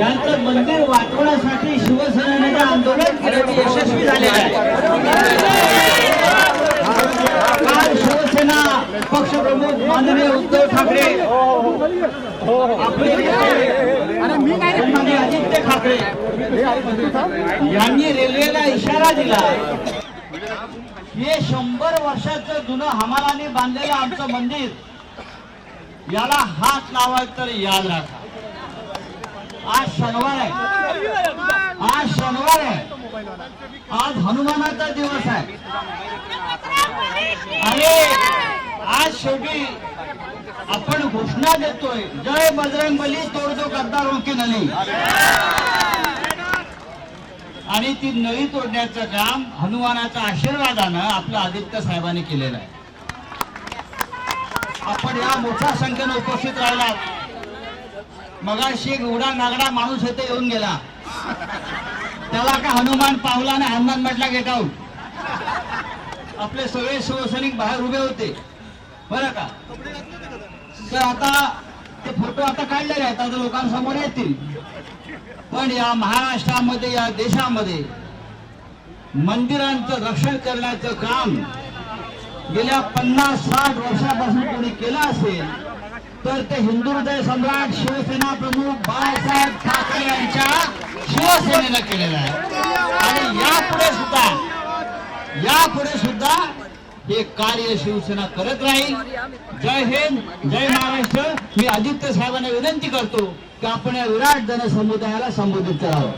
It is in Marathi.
यांचं मंदिर वाचवण्यासाठी शिवसेनेने आंदोलन केलं ते यशस्वी झालेलं आहे. काल शिवसेना पक्षप्रमुख माननीय उद्धव ठाकरे आपले सन्माननीय आदित्य ठाकरे यांनी रेल्वेला इशारा दिला. हे शंभर वर्षाचं जुनं हमालाने बांधलेलं आमचं मंदिर याला हात लावायचं तर याद राखा. आज शनिवार आहे. आज शनिवार आहे. आज हनुमानाचा दिवस आहे. अरे आज शेवटी आपण घोषणा देतोय जय बजरंग बली तोडतो गद्दार की नली. आणि ती नळी तोडण्याचं काम हनुमानाच्या आशीर्वादानं आपल्या आदित्य साहेबांनी केलेलं आहे. आपण या मोठ्या संख्येनं उपस्थित राहिला मगाशी एक उडा नागडा माणूस इथे येऊन गेला. त्याला का हनुमान पावला आणि हनुमान म्हटला गेट आऊट आपले सगळे शिवसैनिक बाहेर उभे होते. बरं का? तर आता ते फोटो आता काढलेले आहेत. आता लोकांसमोर येतील. पण या महाराष्ट्रामध्ये या देशामध्ये मंदिरांचं रक्षण करण्याचं काम गेल्या पन्नास साठ वर्षापासून कोणी केलं असेल तर ते हिंदू हृदय सम्राट शिवसेना प्रमुख बाळासाहेब ठाकरे यांच्या शिवसेनेनं केलेलं आहे. आणि यापुढे सुद्धा यापुढे सुद्धा हे कार्य शिवसेना करत राहील. जय हिंद जय महाराष्ट्र. आदित्य साहेबांना विनंती करतो की आपण या विराट जनसमुदायाला संबोधित करावं.